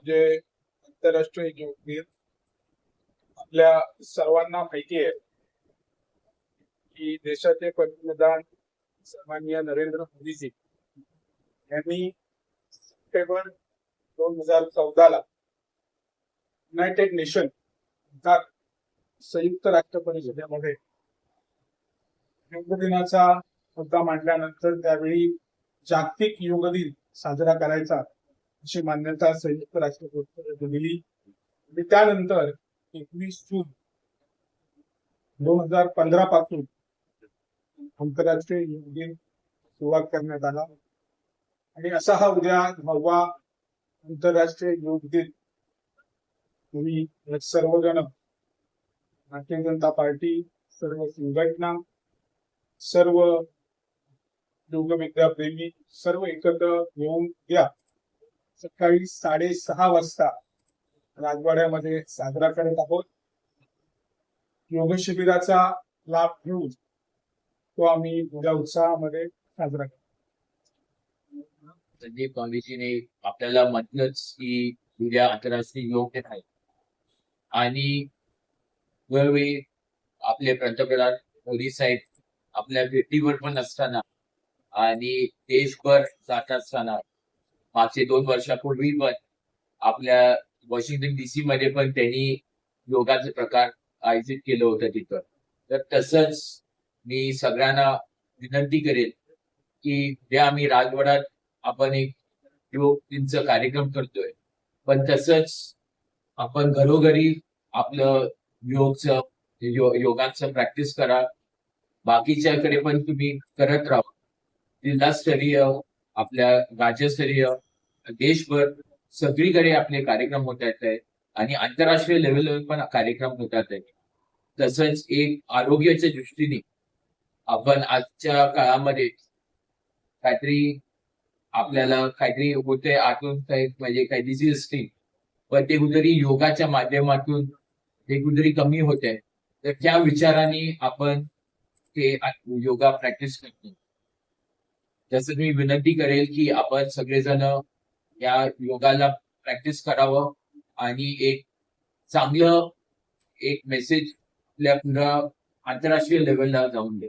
म्हणजे आंतरराष्ट्रीय योगवीर दिन आपल्या सर्वांना माहिती आहे की देशाचे पंतप्रधान सन्माननीय नरेंद्र मोदीजी यांनी सप्टेंबर दोन हजार चौदाला युनायटेड नेशन संयुक्त राष्ट्र परिषदेमध्ये योग दिनाचा मुद्दा मांडल्यानंतर त्यावेळी जागतिक योग दिन साजरा करायचा. अशी मान्यता संयुक्त राष्ट्र दिली आणि त्यानंतर एकवीस जून दोन हजार पंधरा पासून आंतरराष्ट्रीय योग दिन सुरुवात करण्यात आला. आणि असा हा उद्या नववा आंतरराष्ट्रीय योग दिन. तुम्ही सर्वजण भारतीय जनता पार्टी सर्व संघटना सर्व योग विद्याप्रेमी सर्व एकत्र येऊन या. सकाळी साडेसहा वाजता राजवाड्यामध्ये साजरा करत आहोत. योग शिबिराचा लाभ घेऊन तो आम्ही मोठ्या उत्साहामध्ये साजरा करतो. संदीप गांधीजीने आपल्याला म्हटलंच की उद्या आंतरराष्ट्रीय योग दिन आहे. आणि वेळोवेळी आपले पंतप्रधान मोदी साहेब आपल्या भेटीवर पण असताना आणि देशभर जात असताना मागचे दोन वर्षापूर्वी पण आपल्या वॉशिंग्टन डीसी मध्ये पण त्यांनी योगाचे प्रकार आयोजित केलं होतं तिथं. तर तसंच मी सगळ्यांना विनंती करेल की उद्या आम्ही राजवाड्यात आपण एक योग दिनचा कार्यक्रम करतोय. पण तसंच आपण घरोघरी आपलं योगचं यो, योगाचं प्रॅक्टिस करा. बाकीच्याकडे पण तुम्ही करत राहा. जिल्हास्तरीय आपल्या राज्यस्तरीय देशभर सगळीकडे आपले कार्यक्रम होत आहेत. आणि आंतरराष्ट्रीय लेवलवर पण कार्यक्रम होतात आहेत. तसंच एक आरोग्याच्या दृष्टीने आपण आजच्या काळामध्ये काहीतरी आपल्याला काहीतरी होते आतून काही म्हणजे काही डिझीज असतील. पण ते कुठेतरी योगाच्या माध्यमातून ते कुठेतरी कमी होते तर त्या विचाराने आपण ते योगा प्रॅक्टिस करतो जसं मी विनंती करेल की आपण सगळेजण या योगाला प्रॅक्टिस करावं आणि एक चांगलं एक मेसेज आपल्या पुन्हा आंतरराष्ट्रीय लेवलला जाऊन दे